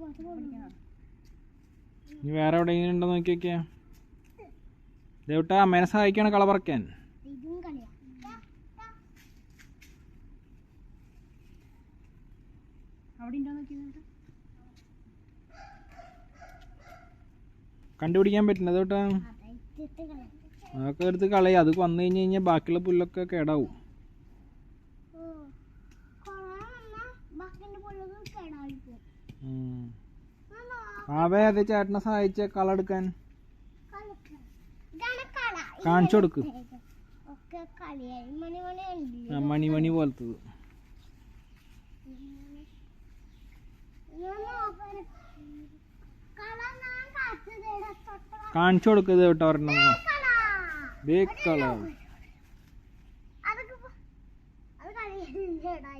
കുറച്ച് പഠിക്കണം ഇനി വേറെ എവിടെയെങ്കിലും ഉണ്ടോ നോക്കി ദേവട്ടാ അമ്മേനെ സഹായിക്കാണ് കള പറക്കാൻ. അവിടെ ഉണ്ടോ നോക്കി കണ്ടുപിടിക്കാൻ പറ്റില്ല. അതോട്ടാ അതൊക്കെ എടുത്ത് കളയാം. അത് വന്നു കഴിഞ്ഞ് കഴിഞ്ഞാൽ ബാക്കിയുള്ള പുല്ലൊക്കെ കേടാവും. ആവേ അതെ ചേട്ടനെ സഹായിച്ച കള. എടുക്കാൻ കാണിച്ചു കൊടുക്ക്. മണിമണി പോലത്തത്. കാണിച്ചു കൊടുക്കുക കേട്ടോ ഒരെണ്ണം. മണി ദേ കള അതൊക്കെ ഇപ്പൊ- അത് കളിയല്ലേടാ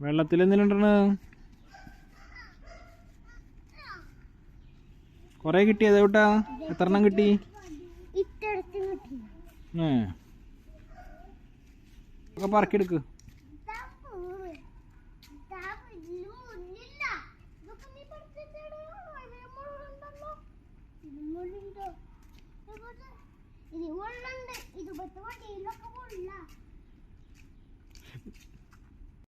വെള്ളത്തിൽ എന്തിനുണ്ടാണ് കൊറേ കിട്ടിയ ദേവട്ടാ? എത്ര എണ്ണം കിട്ടി? കിട്ടി ഏ. ഒക്കെ ഇതാ പൂവ്. ഇതാ ഇതിൽ മുന്നില്ല.